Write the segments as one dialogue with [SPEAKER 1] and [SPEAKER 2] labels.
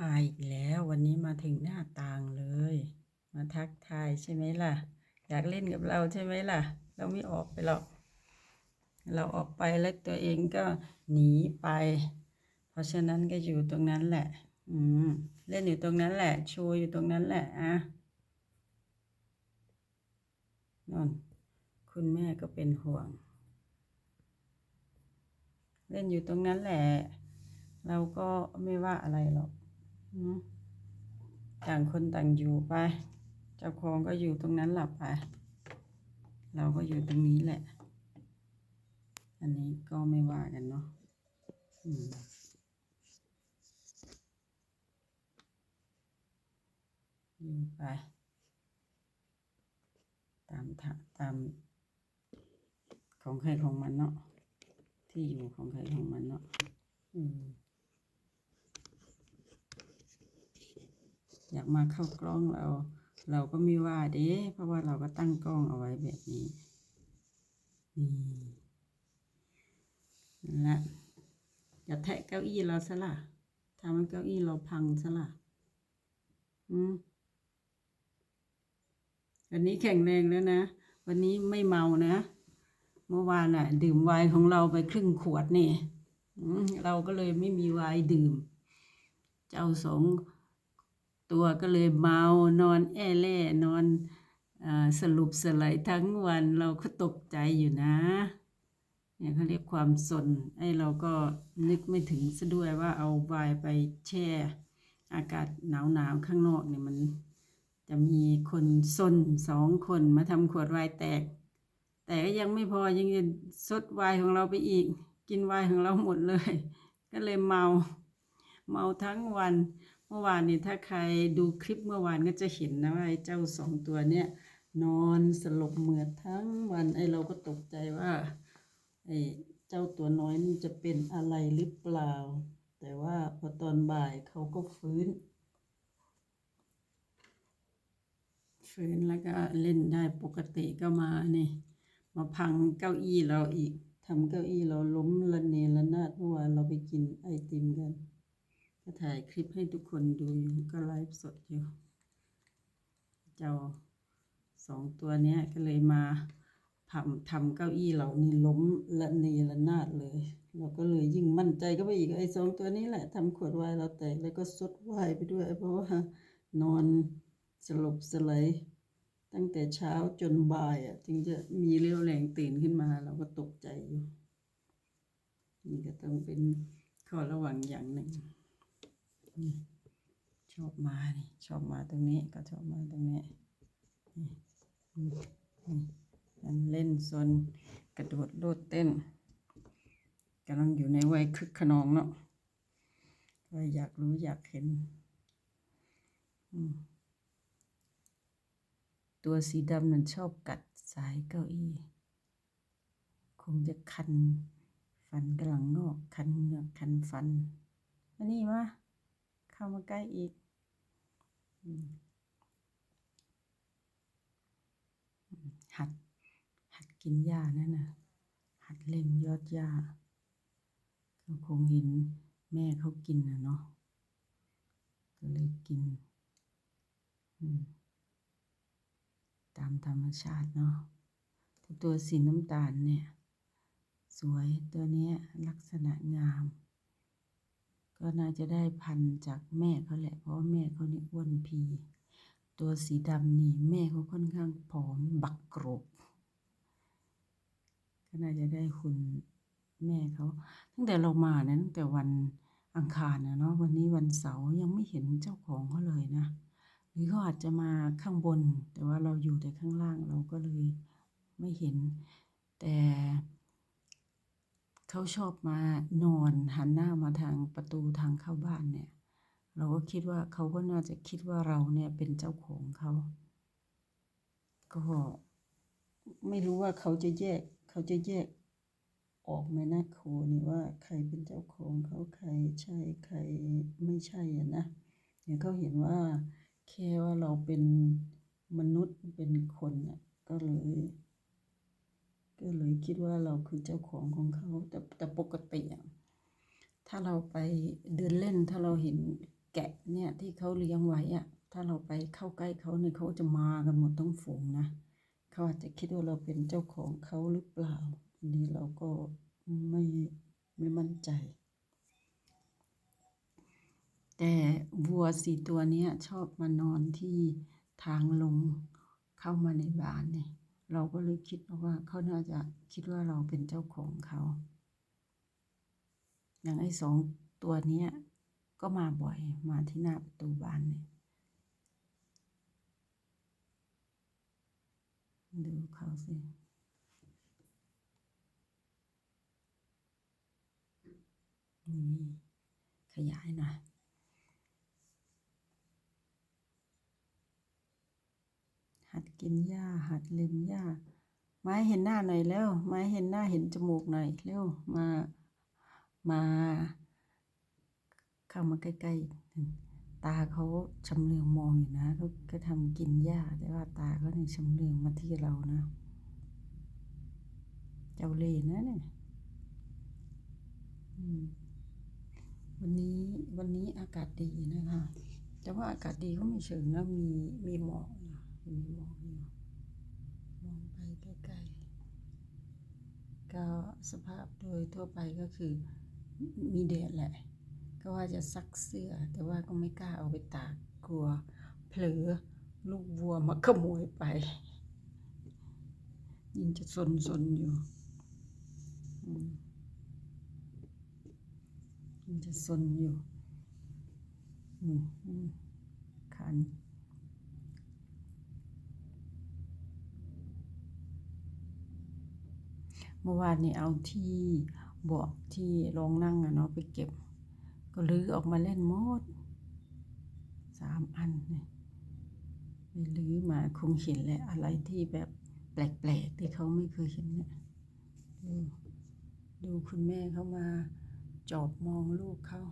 [SPEAKER 1] มาอีกแล้ววันนี้มาถึงหน้าต่างเลย มาทักทายใช่ไหมล่ะ อยากเล่นกับเราใช่ไหมล่ะ เราไม่ออกไปหรอก เราออกไปแล้วตัวเองก็หนีไป เพราะฉะนั้นก็อยู่ตรงนั้นแหละ อืมเล่นอยู่ตรงนั้นแหละโชว์อยู่ตรงนั้นแหละอะนอนคุณแม่ก็เป็นห่วง เล่นอยู่ตรงนั้นแหละ เราก็ไม่ว่าอะไรหรอก ต่างคนต่างอยู่ไป เจ้าของก็อยู่ตรงนั้นหลับไป เราก็อยู่ตรงนี้แหละ อันนี้ก็ไม่ว่ากันเนาะอยู่ไป ตามทะตามของใครของมันเนาะที่อยู่ของใครของมันเนาะอืม อยากมาเข้ากล้องเรา เราก็ไม่ว่าเด้เพราะว่าเราก็ตั้งกล้องเอาไว้แบบนี้นี่และอย่าแทะเก้าอี้เราซะล่ะทำให้เก้าอี้เราพังซะล่ะอืมวันนี้แข็งแรงแล้วนะ วันนี้ไม่เมานะ เมื่อวานอะ ดื่มไวน์ของเราไปครึ่งขวดนี่เราก็เลยไม่มีไวน์ดื่ม เจ้าสอง ตัวก็เลยเมานอนแอ่แล่นอนอสรุปสลายทั้งวันเราก็ตกใจอยู่นะเนี่ยเขาเรียกความสนไอ้เราก็นึกไม่ถึงซะด้วยว่าเอาไวน์ไปแช่อากาศหนาวๆข้างนอกเนี่ยมันจะมีคนซนสองคนมาทำขวดไวน์แตก แต่ก็ยังไม่พอยังจะซดไวน์ของเราไปอีก กินไวน์ของเราหมดเลย ก็เลยเมา เมาทั้งวัน เมื่อวานนี่ถ้าใครดูคลิปเมื่อวานก็จะเห็นนะว่าไอ้เจ้าสองตัวเนี่ยนอนสลบเหมือดทั้งวันไอ้เราก็ตกใจว่าไอ้เจ้าตัวน้อยนี่จะเป็นอะไรหรือเปล่า แต่ว่าพอตอนบ่ายเขาก็ฟื้น ฟื้นแล้วก็เล่นได้ปกติก็มานี่มาพังเก้าอี้เราอีกทำเก้าอี้เราล้มระเนระนาดเมื่อวานเราไปกินไอติมกัน ก็ถ่ายคลิปให้ทุกคนดูอยู่ก็ไลฟ์สดอยู่ เจ้าสองตัวเนี้ยก็เลยมาทำทำเก้าอี้เรานี่ล้มระเนระนาดเลย เราก็เลยยิ่งมั่นใจก็ไปอีกไอ้สองตัวนี้แหละทำขวดไวน์เราแตกแล้วก็ซดไวน์ไปด้วย เพราะว่านอนสลบสลายตั้งแต่เช้าจนบ่ายอะจึงจะมีเรี่ยวแรงตื่นขึ้นมา เราก็ตกใจอยู่นี่ก็ต้องเป็นข้อระวังอย่างหนึ่ง ชอบมานี่ชอบมาตรงนี้ก็ชอบมาตรงนี้นี่นี่นี่มันเล่นซนกระโดดโลดเต้นกำลังอยู่ในวัยคึกขนองเนาะวัยอยากรู้อยากเห็น ตัวสีดำนั่นชอบกัดสายเก้าอี้ คงจะคัน ฟันกำลังงอก คันเหงือกคันฟันมานี่มา เข้ามาใกล้อีกหัด หัดกินหญ้านั่นน่ะหัดเล็มยอดหญ้าก็คงเห็นแม่เขากินนะเนาะก็เลยกิน ตามธรรมชาติเนาะต่ตัวสีน้ำตาลเนี่ย สวยตัวเนี้ยลักษณะงาม ก็น่าจะได้พันจากแม่เขาแหละ เพราะว่าแม่เขานี่อ้วนพี ตัวสีดำนี่แม่เขาค่อนข้างผอมบักกรกก็น่าจะได้คุณแม่เขา ตั้งแต่เรามานะตั้งแต่วันอังคารนะเนาะวันนี้วันเสาร์ยังไม่เห็นเจ้าของเขาเลยนะ หรือเขาอาจจะมาข้างบน แต่ว่าเราอยู่แต่ข้างล่างเราก็เลยไม่เห็นแต่ เขาชอบมานอนหันหน้ามาทางประตูทางเข้าบ้านเนี่ย เราก็คิดว่าเขาก็น่าจะคิดว่าเราเนี่ยเป็นเจ้าของเขาก็ไม่รู้ว่าเขาจะแยก เขาจะแยกออกไหมนะครูนี่ว่าใครเป็นเจ้าของเขาใครใช่ใครไม่ใช่อะนะเนี่ยเขาเห็นว่าแค่ว่าเราเป็นมนุษย์เป็นคนอะก็เลย ก็เลยคิดว่าเราคือเจ้าของของเขาแต่แต่ปกติอะถ้าเราไปเดินเล่นถ้าเราเห็นแกะเนี่ยที่เขาเลี้ยงไว้อะถ้าเราไปเข้าใกล้เขาเนี่ยเขาจะมากันหมดทั้งฝูงนะเขาอาจจะคิดว่าเราเป็นเจ้าของเขาหรือเปล่าอันนี้เราก็ไม่ไม่มั่นใจ แต่วัวสี่ตัวเนี้ยชอบมานอนที่ทางลงเข้ามาในบ้านเนี่ย เราก็เลยคิดว่าเขาน่าจะคิดว่าเราเป็นเจ้าของเขา อย่างไอ้สองตัวนี้ก็มาบ่อยมาที่หน้าประตูบ้านเนี่ยดูเขาสินี่ขยายหน่อย หัด กินหญ้าหัดเล็มหญ้าไม้เห็นหน้าหน่อยเร็วไม้เห็นหน้าเห็นจมูกหน่อยเร็วมา มาเข้ามาใกล้ๆตาเขาชำเลืองมองอยู่นะเขาก็ทำกินหญ้าแต่ว่าตาเขาเนี่ยชำเลืองมาที่เรานะ เจ้าเล่นะเนี่ยวันนี้วันนี้อากาศดีนะคะแต่ว่าอากาศดีก็ไม่เชิงนะมีมีหมอกมีหมอกอยู่มองไปใกล้ๆ ก็สภาพโดยทั่วไปก็คือมีแดดแหละ ก็ว่าจะซักเสื้อ แต่ว่าก็ไม่กล้าเอาไปตากกลัวเผลอลูกวัวมาขโมยไปยินจะซนซนอยู่อืมมันจะซนอยู่อืมอืมคัน เมื่อวานนี้เอาที่เบาะที่รองนั่งอะเนาะไปเก็บ ก็ลื้อออกมาเล่นหมดสามอันเนี่ยไปลื้อมาคงเห็นแหละอะไรที่แบบแปลกๆที่เขาไม่เคยเห็นเนี่ยดูดูคุณแม่เขามาจอบมองลูกเขา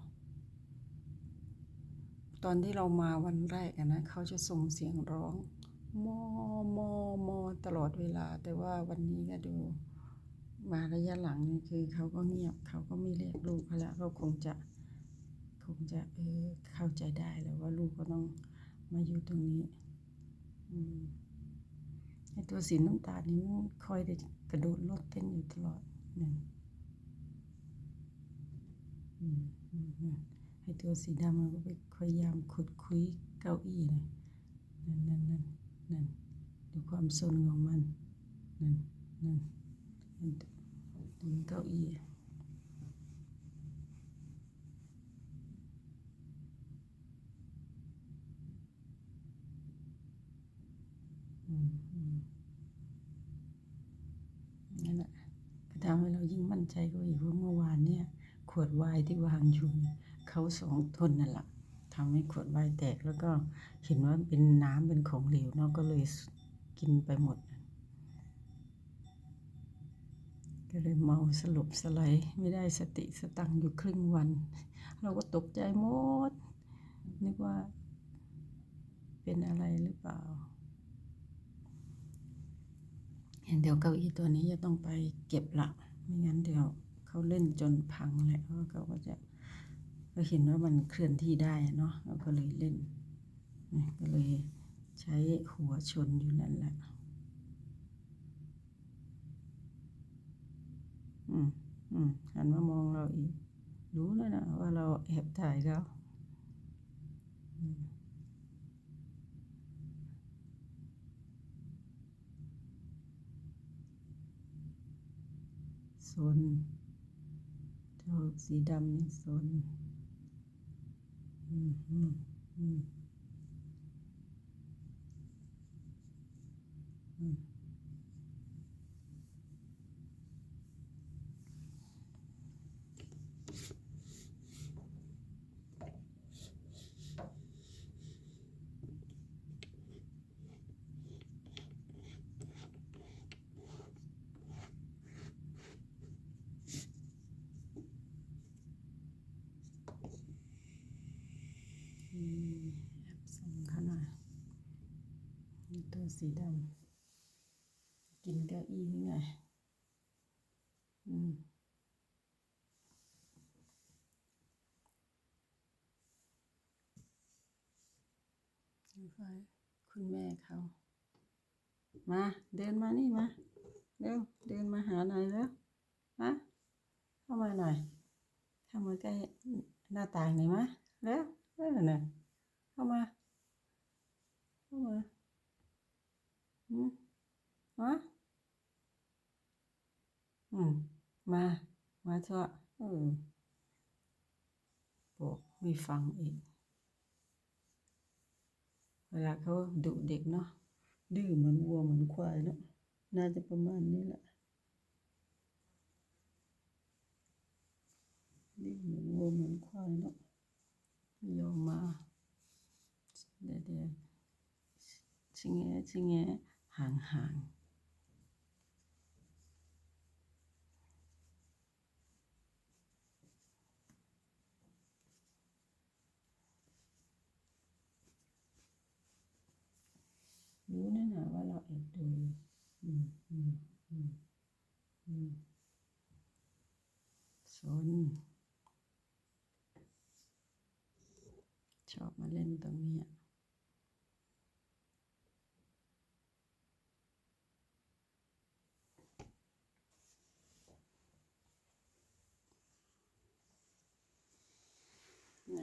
[SPEAKER 1] ตอนที่เรามาวันแรกอะนะเขาจะส่งเสียงร้อง มอ มอ มอ ตลอดเวลา แต่ว่าวันนี้ก็ดู มาระยะหลังนี่คือเขาก็เงียบเขาก็ไม่เรียกลูกเขาแล้วก็คงจะคงจะเออเข้าใจได้แล้วว่าลูกก็ต้องมาอยู่ตรงนี้ไอตัวสีน้ำตาลนี่มันคอยได้กระโดดโลดเต้นอยู่ตลอดนั่นไอตัวสีดำมันก็ไปพยายามขุดคุยเก้าอี้นะนั่นนั่นนั่นนั่นดูความซนของมันนั่นนั่น นั่นตรงเก้าอี้อะอืมนั่นแหละทำให้เรายิ่งมั่นใจก็อีกว่าเมื่อวานเนี่ย ขวดไวน์ที่วางอยู่เขาสองคนนั่นแหละทำให้ขวดไวน์แตกแล้วก็เห็นว่าเป็นน้ำเป็นของเหลวเนาะก็เลยกินไปหมด ก็เลยเมาสลบสไลด์ไม่ได้สติสตังค์อยู่ครึ่งวัน เราก็ตกใจหมด นึกว่า เป็นอะไรหรือเปล่า เห็นเดี๋ยวเก้าอี้ตัวนี้จะต้องไปเก็บละไม่งั้นเดี๋ยวเขาเล่นจนพังแหละเพราะว่าเขาก็จะก็เห็นว่ามันเคลื่อนที่ได้เนาะเราก็เลยเล่น ก็เลยใช้หัวชนอยู่นั่นแหละ อืมอืม หันมามองเราอีก รู้แล้วนะว่าเราแอบถ่ายเขาอืมโซนเจ้าสีดำนี่โซนอืมอืมอืมอืม อืมแอบส่งเขาหน่อยนี่ตัว สีดำกินเก้าอี้นี่ไงอืมไฟคุณแม่เขา มาเดินมานี่มาเร็วเดินมาหาหน่อยเร็วมาเข้ามาหน่อยเข้ามาใกล้หน้าต่างหน่อยมะเร็วเร็วน่ะเข้ามา เข้ามาอืมมา อืมมา มาเถอะเออบอกไม่ฟังอีก เวลาเขาดุเด็กเนาะ ดื้อเหมือนวัวเหมือนควายเนาะ น่าจะประมาณนี้แหละ ดื้อเหมือนวัวเหมือนควายเนาะไม่ยอมมา เดี๋ยวเดี๋ยวชิงแงชิงแงห่างห่าง รู้แน่นะว่าเราแอบดูอืมอืมอืมอืมสนชอบมาเล่นตรงนี้ไหน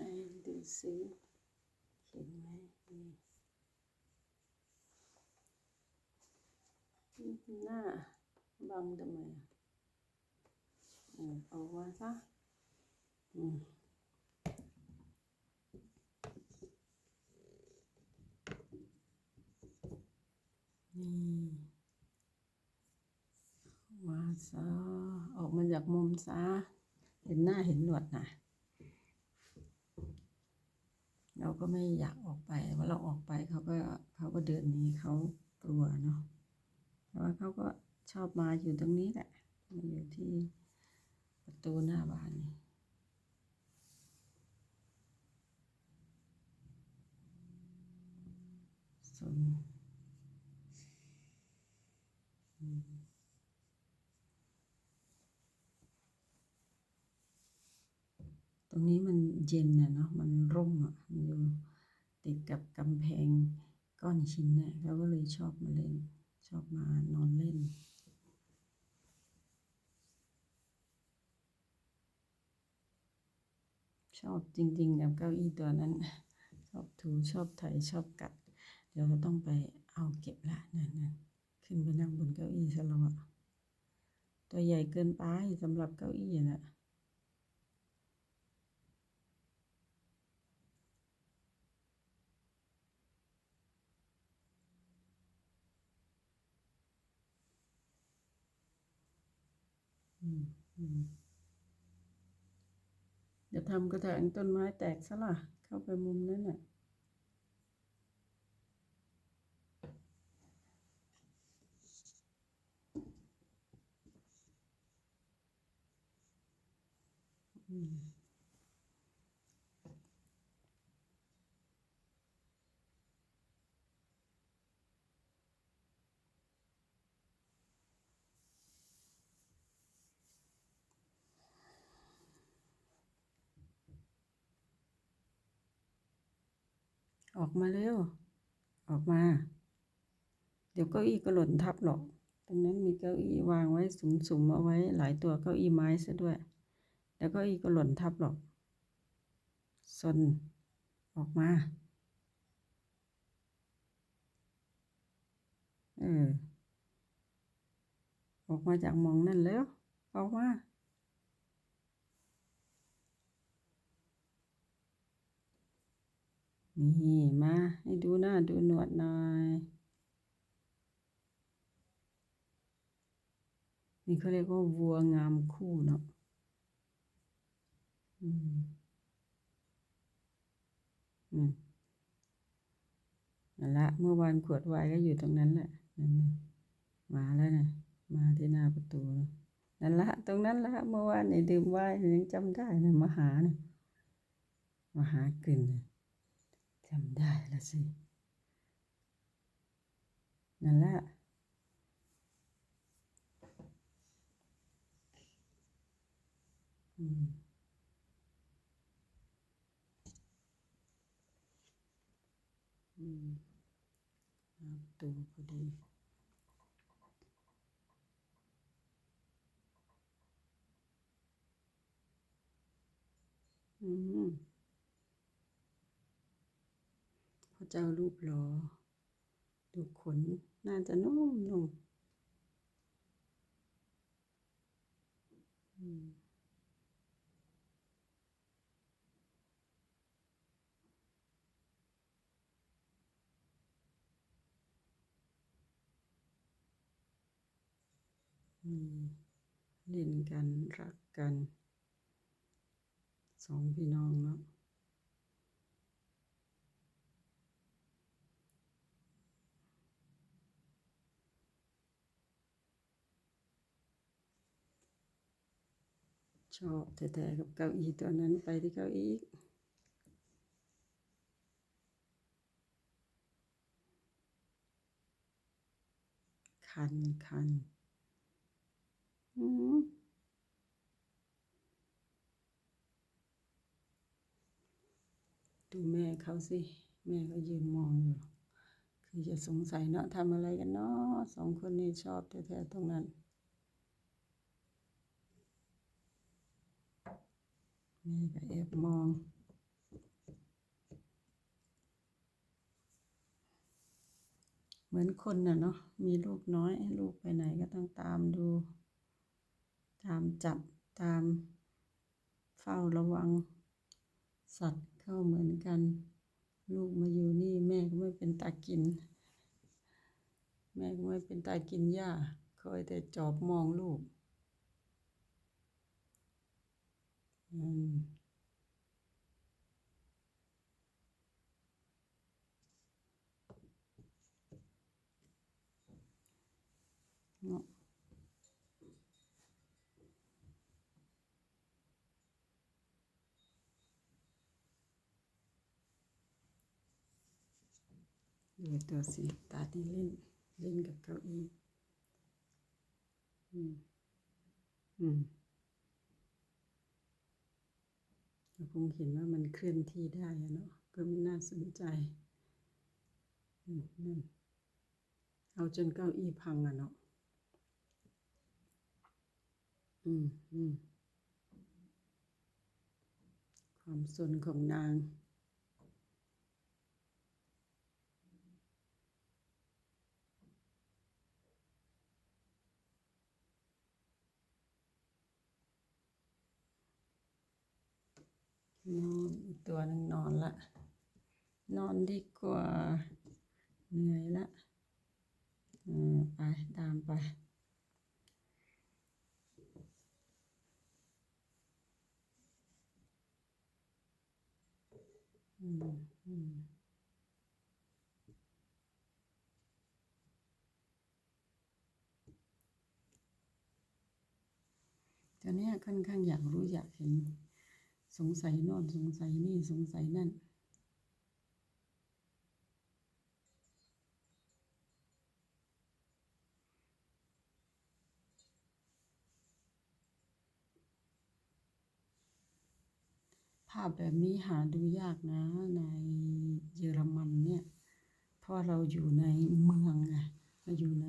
[SPEAKER 1] ดูสิเห็นไหมนี่นี่ หน้าบังทำไมอะเออเอามาซะอืมนี่มาซะออกมาจากมุมซะเห็นหน้าเห็นหนวดนะเราก็ไม่อยากออกไปว่าเราออกไปเขาก็เขาก็เดินหนีเขากลัวเนาะ ว่าเขาก็ชอบมาอยู่ตรงนี้แหละมาอยู่ที่ประตูหน้าบ้านนี่สนตรงนี้มันเย็นนะเนาะมันร่มอะมันอยู่ติดกับกำแพงก้อนหินน่ะเราก็เลยชอบมาเล่น ชอบมานอนเล่น ชอบจริงๆกับเก้าอี้ตัวนั้น ชอบถูชอบไถชอบกัด เดี๋ยวเราต้องไปเอาเก็บละนั่นนั่นขึ้นไปนั่งบนเก้าอี้ซะแล้วอะตัวใหญ่เกินไปสำหรับเก้าอี้น่ะ มอืมอย่าทำกระถางต้นไม้แตกซะล่ะ เข้าไปมุมนั้นน่ะอืม ออกมาเร็ว ออกมา เดี๋ยวเก้าอี้ก็หล่นทับหรอกตรงนั้นมีเก้าอี้วางไว้สูงๆเอาไว้ หลายตัวเก้าอี้ไม้ซะด้วย แล้วเก้าอี้ก็หล่นทับหรอกซนออกมา เออ ออกมาจากมองนั่นแล้ว ออกมา นี่มา ให้ดูหน้าดูหนวดหน่อย นี่เขาเรียกว่าวัวงามคู่เนาะอืมอืมนั่นละเมื่อวานขวดไวน์ก็อยู่ตรงนั้นแหละนั่นมาแล้วนะมาที่หน้าประตูนั่นละ ตรงนั้นละเมื่อวานนี่ดื่มไวน์ยังจำได้นะมาหานะมาหากลิ่นนะ จำได้ละสิ นั่นแหละอืมอืมนับตัวพอดีอืมพระ เจ้ารูปหลอดูขนน่าจะนุ่มนุ่มอืมอืมเล่นกัน รักกัน สองพี่น้องเนาะ ชอบแต่แต่กับเก้าอี้ตัวนั้นไปที่เก้าอี้คันคันอืมดูแม่เขาสิ แม่ก็ยืนมองอยู่ คือจะสงสัยเนาะทำอะไรกันเนาะสองคนนี้ชอบแต่แต่ตรงนั้น แม่ก็แอบมอง เหมือนคนน่ะเนาะมีลูกน้อยลูกไปไหนก็ต้องตามดู ตามจับตามเฝ้าระวัง สัตว์เข้าเหมือนกัน ลูกมาอยู่นี่แม่ก็ไม่เป็นตากิน แม่ก็ไม่เป็นตากินหญ้าคอยแต่จอบมองลูก อืมเนาะดูตัวสิตาที่ เราคงเห็นว่ามันเคลื่อนที่ได้เนาะก็ไม่น่าสนใจอืมนั่นเอาจนเก้าอี้พังอะเนาะอืมอืมความสนของนาง นอนอีกตัวหนึ่งนอนละ นอนดีกว่า เหนื่อยละอืมไปตามไปอืมอืมตอนนี้ค่อนข้างอยากรู้อยากเห็น สงสัยโน่นสงสัยนี่สงสัยนั่น ภาพแบบนี้หาดูยากนะในเยอรมันเนี่ย เพราะเราอยู่ในเมืองไงเราอยู่ใน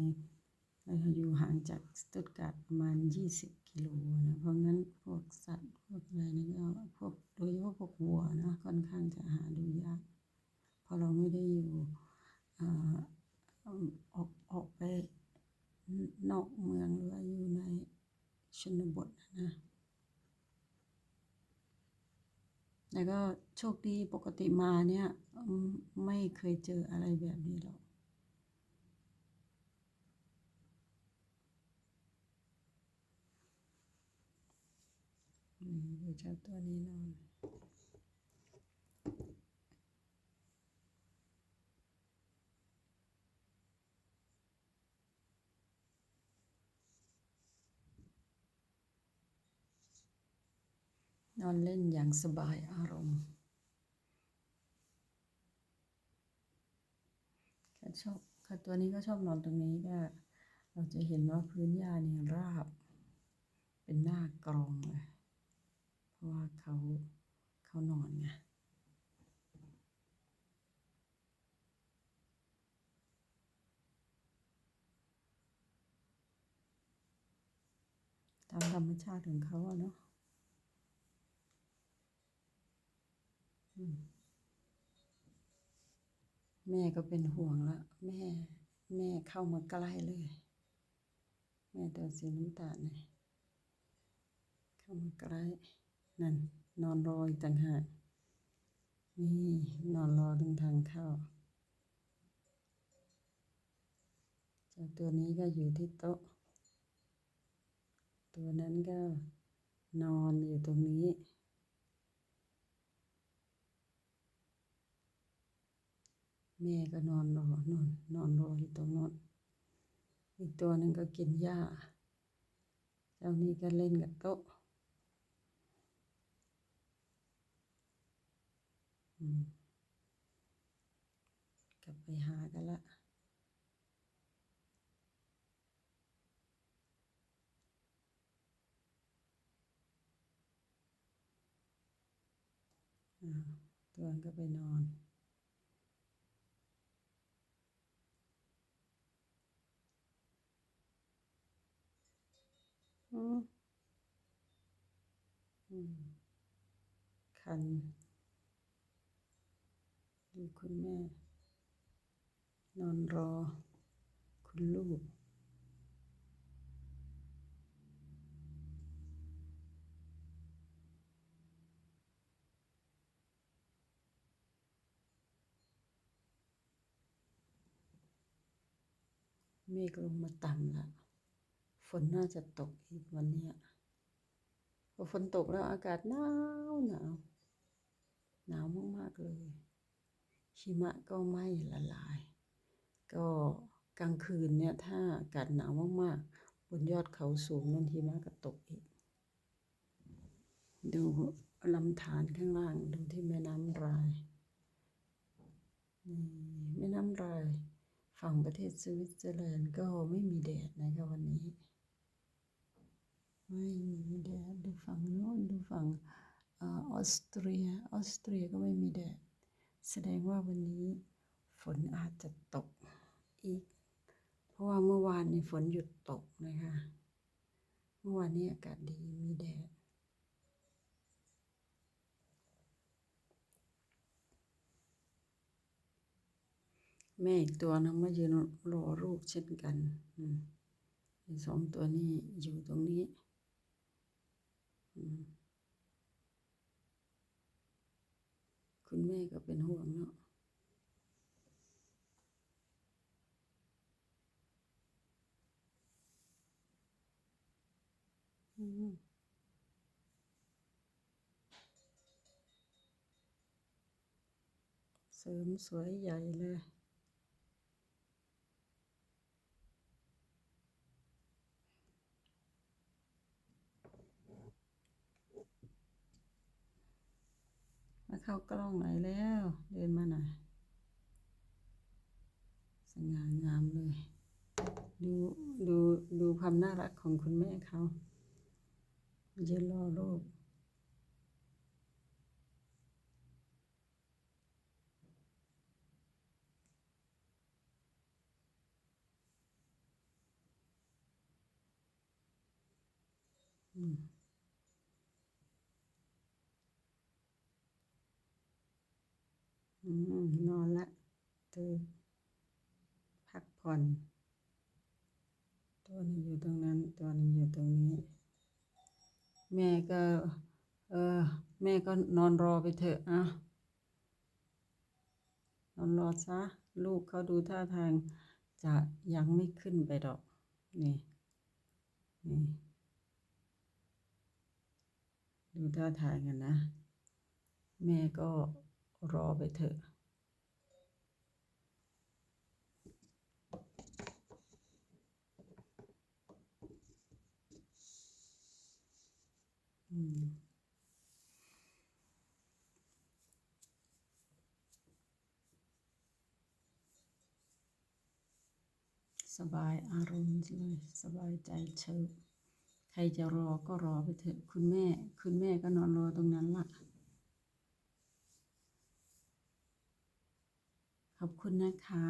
[SPEAKER 1] เราอยู่ห่างจากสตุตการ์ดประมาณ 20 กิโลนะ เพราะงั้นพวกสัตว์พวกอะไรนี่ก็พวกโดยเฉพาะพวกวัวนะค่อนข้างจะหาดูยากเพราะเราไม่ได้อยู่อออกออกไปนอกเมืองหรือว่าอยู่ในชนบทนะแต่ก็โชคดีปกติมาเนี่ยไม่เคยเจออะไรแบบนี้หรอก อืมดูเจ้าตัวนี้นอนนอนเล่นอย่างสบายอารมณ์ก็ชอบค่ะตัวนี้ก็ชอบนอนตรงนี้ก็เราจะเห็นว่าพื้นหญ้าเนี่ยราบ เป็นหน้ากรอง เขาเขานอนไงตามธรรมชาติของเขาเนาะแม่ก็เป็นห่วงละแม่ แม่เข้ามาใกล้เลย แม่ตันสีน้ำตาลเงยเข้ามาใกล้ นั่นนอนรออีกต่างหากนี่นอนรอตรงทางเข้าเจ้าตัวนี้ก็อยู่ที่โต๊ะ ตัวนั้นก็นอนอยู่ตรงนี้แม่ก็นอนรอนอนนอนรออยู่ตรงนั้นอีกตัวหนึ่งก็กินหญ้า เจ้านี้ก็เล่นกับโต๊ะอืม กลับไปหากันละตัวก็ไปนอนอืมอืม คันดูคุณแม่ นอนรอ คุณลูก เมฆลงมาต่ำแล้วฝนน่าจะตกอีกวันนี้พอฝนตกแล้วอากาศหนาวหนาวหนาวมาก ๆ เลย หิมะก็ไม่ละลาย ก็กลางคืนเนี่ยถ้าอากาศหนาวมากๆ บนยอดเขาสูงนั่นหิมะก็ตกอีก ดูลำธารข้างล่างดูที่แม่น้ำรายนี่แม่น้ำรายฝั่งประเทศสวิตเซอร์แลนด์ก็ไม่มีแดดนะคะวันนี้ ไม่มีแดดดูฝั่งโน้นดูฝั่งออสเตรียออสเตรียก็ไม่มีแดด แสดงว่าวันนี้ฝนอาจจะตกอีก เพราะว่าเมื่อวานนี้ฝนหยุดตกนะคะ เมื่อวานนี้อากาศดีมีแดด แม่อีกตัวนึงมายืนรอลูกเช่นกันอือสองตัวนี้อยู่ตรงนี้ อืมคุณ แม่ก็เป็นห่วงเนาะอืมเสริมสวยใหญ่เลย เข้ากล้องหน่อยแล้ว เดินมาหน่อยสง่างามเลย ดูดูดูความน่ารักของคุณแม่เขายืนรอรูปอืม อืม นอนละเธอพักผ่อน ตัวหนึงอยู่ตรงนั้น ตัวหนึงอยู่ตรงนี้ แม่ก็ เออ แม่ก็นอนรอไปเถอะอะนอนรอซะ ลูกเขาดูท่าทางจะยังไม่ขึ้นไปดอก นี่ นี่ ดูท่าทางกันนะ แม่ก็ รอไปเถอะ อืมสบายอารมณ์เลยสบายใจเชิบใครจะรอก็รอไปเถอะ คุณแม่ คุณแม่ก็นอนรอตรงนั้นล่ะ ขอบคุณนะคะ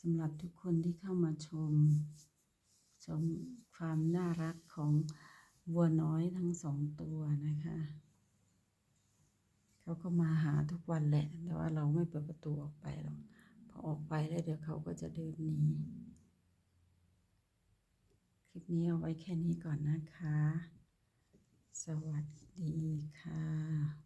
[SPEAKER 1] สำหรับทุกคนที่เข้ามาชม ชมความน่ารักของวัวน้อยทั้งสองตัวนะคะ เขาก็มาหาทุกวันแหละ แต่ว่าเราไม่เปิดประตูออกไปหรอกพอออกไปแล้วเดี๋ยวเขาก็จะเดินหนีคลิปนี้เอาไว้แค่นี้ก่อนนะคะ สวัสดีค่ะ